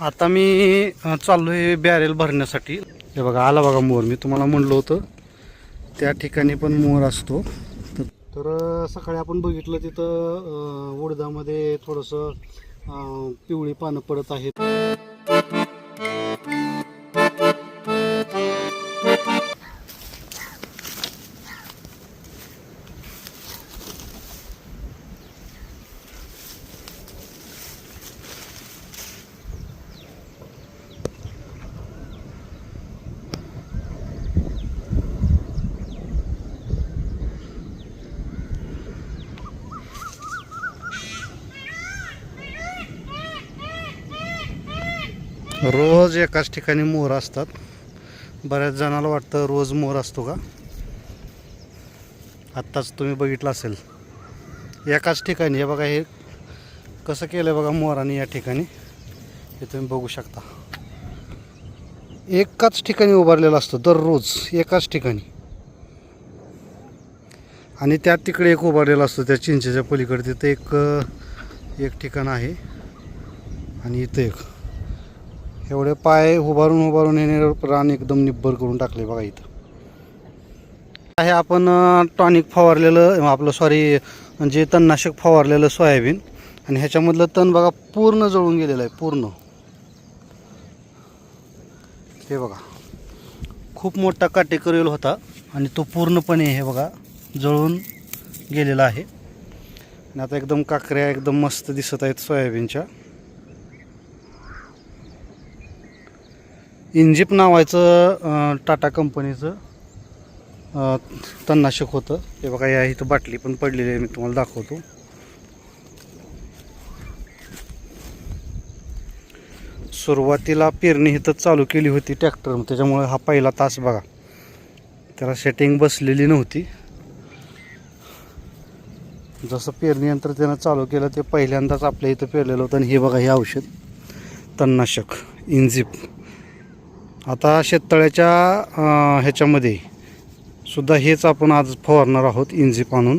आता मी अ, चाललोय बॅरेल भरण्यासाठी. हे बघा आला बघा मोर. मी तुम्हाला म्हणलो होतं त्या ठिकाणी पण मोर असतो. तर- सकाळी आपण बघितलं तिथं उडदामध्ये थोडंसं पिवळी पानं पडत आहेत. रोज एकाच ठिकाणी मोर असतात. बऱ्याच जणाला वाटतं रोज मोर असतो का? आत्ताच तुम्ही बघितलं असेल. एकाच ठिकाणी हे बघा हे कसं केलं आहे बघा मोराने या ठिकाणी? हे तुम्ही बघू शकता. एकाच ठिकाणी उभारलेला असतो दररोज एकाच ठिकाणी. आणि त्या तिकडे एक उभारलेला असतो त्या चिंचेच्या पलीकडे. तिथं एक एक ठिकाण आहे आणि इथं एक. एवढे पाय उभारून उभारून येणे रान एकदम निब्बर करून टाकले बघा इथं. आहे आपण टॉनिक फवारलेलं आपलं सॉरी जे तणनाशक फवारलेलं सोयाबीन. आणि ह्याच्यामधलं तण बघा पूर्ण जळून गेलेलं आहे पूर्ण. हे बघा. खूप मोठा काटेकरील होता आणि तो पूर्णपणे हे बघा जळून गेलेला आहे. आणि आता एकदम काकऱ्या एकदम मस्त दिसत आहेत सोयाबीनच्या. इंजिप नावाचं टाटा कंपनीचं तणनाशक होतं. हे बघा या इथं बाटली पण पडलेली आहे मी तुम्हाला दाखवतो. सुरुवातीला पेरणी इथं चालू केली होती ट्रॅक्टर त्याच्यामुळे हा पहिला तास बघा. त्याला सेटिंग बसलेली नव्हती. जसं पेरणी यंत्र त्यानं चालू केलं ते पहिल्यांदाच आपल्या इथं पेरलेलं होतं. आणि हे बघा हे औषध तणनाशक इंजिप. आता शेततळ्याच्या ह्याच्यामध्ये सुद्धा हेच आपण आज फवारणार आहोत इंजिप आणून.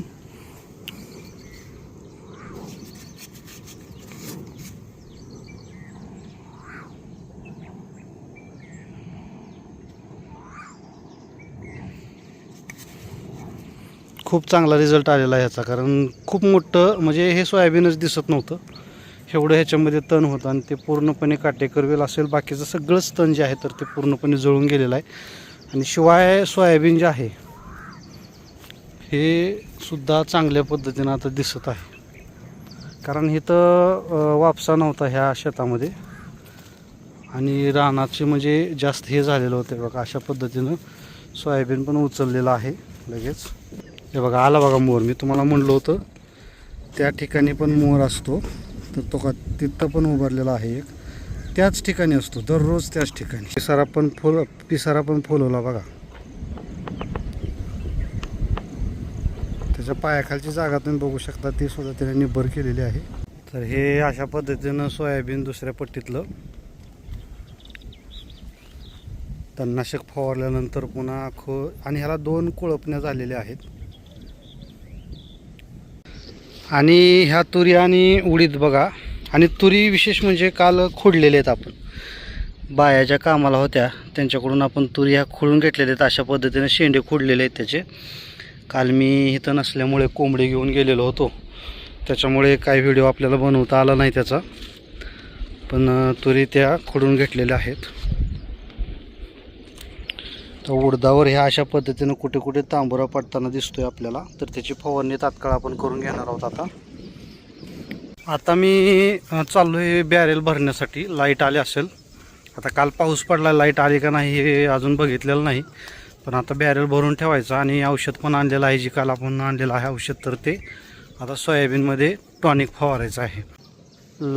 खूप चांगला रिझल्ट आलेला आहे ह्याचा कारण खूप मोठं म्हणजे हे सोयाबीनच दिसत नव्हतं. एवढं ह्याच्यामध्ये तण होतं आणि ते पूर्णपणे काटेकरवेल असेल बाकीचं सगळंच तण जे आहे तर ते पूर्णपणे जळून गेलेलं आहे. आणि शिवाय सोयाबीन जे आहे हे सुद्धा चांगल्या पद्धतीनं आता दिसत आहे. कारण इथं तर वापसा नव्हता ह्या शेतामध्ये. आणि रानाचे म्हणजे जास्त हे झालेलं होतं बघा अशा पद्धतीनं सोयाबीन पण उचललेलं आहे लगेच. हे बघा आला बघा मोर मी तुम्हाला म्हणलं होतं त्या ठिकाणी पण मोर असतो. तर तो का तिथं पण उभारलेला आहे एक. त्याच ठिकाणी असतो दररोज त्याच ठिकाणी. पिसारा पण फुल पिसारा पण फुलवला बघा. त्याच्या पायाखालची जागा तुम्ही बघू शकता ती सुद्धा त्याने निब्बर केलेली आहे. तर हे अशा पद्धतीनं सोयाबीन दुसऱ्या पट्टीतलं. तणनाशक फवारल्यानंतर पुन्हा खो आणि ह्याला दोन कोळपण्या झालेल्या आहेत. आणि ह्या तुरी आणि उडीद बघा. आणि तुरी विशेष म्हणजे काल खोडलेले आहेत आपण. बायाच्या कामाला होत्या. त्यांच्याकडून आपण तुरी ह्या खोडून घेतलेल्या आहेत. अशा पद्धतीने शेंडे खोडलेले आहेत त्याचे. काल मी इथं नसल्यामुळे कोंबडी घेऊन गेलेलो होतो. त्याच्यामुळे काही व्हिडिओ आपल्याला बनवता आला नाही त्याचा. पण तुरी त्या खोडून घेतलेल्या आहेत. तर उडदावर ह्या अशा पद्धतीनं कुठे कुठे तांबुरा पडताना दिसतोय आपल्याला. तर त्याची फवारणी तात्काळ आपण करून घेणार आहोत आता. आता मी अ, चाललोय बॅरेल भरण्यासाठी. लाइट आले असेल. आता काल पाऊस पडला लाइट आली का नाही हे अजून बघितलेलं नाही. पण आता बॅरेल भरून ठेवायचं आणि औषध पण आणलेलं आहे जी काल आपण आणलेलं आहे औषध तर ते. आता सोयाबीनमध्ये टॉनिक फवारायचं आहे.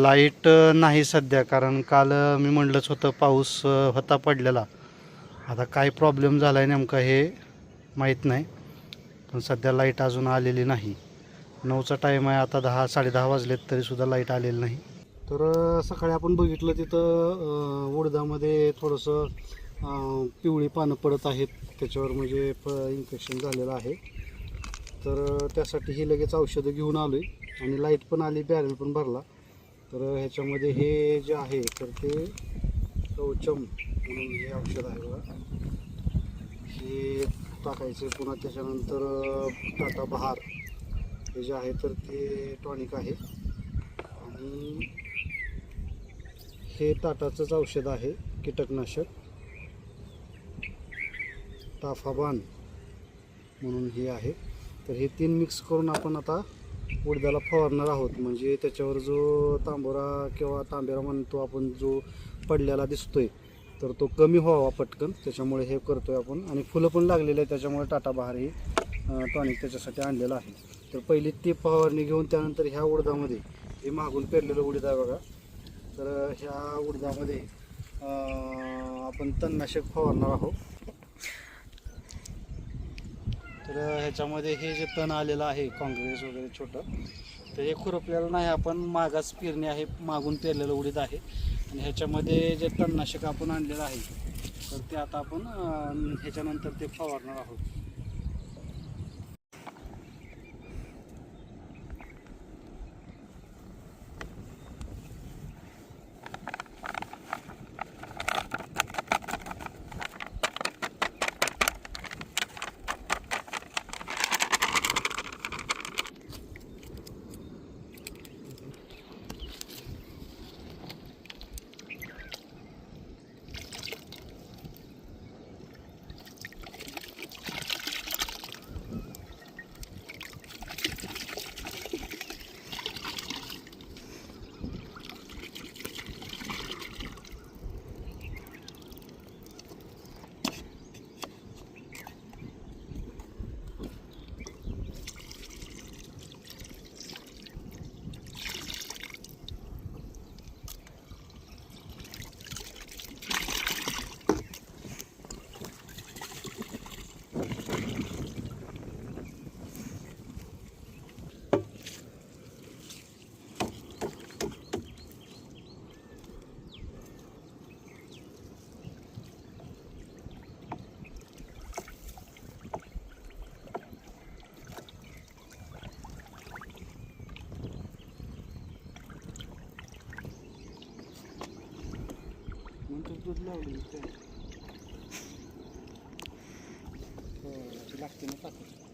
लाइट नाही सध्या कारण काल मी म्हणलंच होतं पाऊस होता पडलेला. आता काय प्रॉब्लेम झाला आहे नेमका हे माहीत नाही. पण सध्या लाइट अजून आलेली नाही. नऊचा टाईम आहे आता दहा साडेदहा वाजलेत तरीसुद्धा लाइट आलेली नाही. तर सकाळी आपण बघितलं तिथं उडदामध्ये थोडंसं पिवळी पानं पडत आहेत. त्याच्यावर म्हणजे प इन्फेक्शन झालेलं आहे. तर त्यासाठी ही लगेच औषधं घेऊन आलो आहे आणि लाइट पण आली बॅरेल पण भरला. तर ह्याच्यामध्ये हे जे आहे तर ते कवचम हे औषध आहे. बघा हे टाकायचे पुन्हा त्याच्यानंतर टाटा बहार हे जे आहे तर ते टॉनिक आहे. आणि हे टाटाचंच औषध आहे कीटकनाशक. ताफाबान म्हणून हे आहे. तर हे तीन मिक्स करून आपण आता उडद्याला फवारणार आहोत. म्हणजे त्याच्यावर जो तांबोरा किंवा तांबेरा म्हणतो आपण जो पडलेला दिसतोय तर तो कमी व्हावा पटकन. त्याच्यामुळे हे करतोय आपण. आणि फुलं पण लागलेलं आहे त्याच्यामुळे टाटा बहार हे टॉनिक त्याच्यासाठी आणलेलं आहे. तर पहिली ती फवारणी घेऊन त्यानंतर ह्या उडदामध्ये हे मागून पेरलेलं उडीद आहे बघा. तर ह्या उडदामध्ये आपण तणनाशक फवारणार आहोत. तर ह्याच्यामध्ये हे जे तण आलेलं आहे काँग्रेस वगैरे छोटं तर हे खुरपलेलं नाही आपण मागास पेरणी आहे मागून पेरलेलं उडीद आहे. आणि ह्याच्यामध्ये जे तणनाशक आपण आणलेलं आहे तर ते आता आपण ह्याच्यानंतर ते फवारणार आहोत. दूध लावलं हो, लागते ना टाकायचं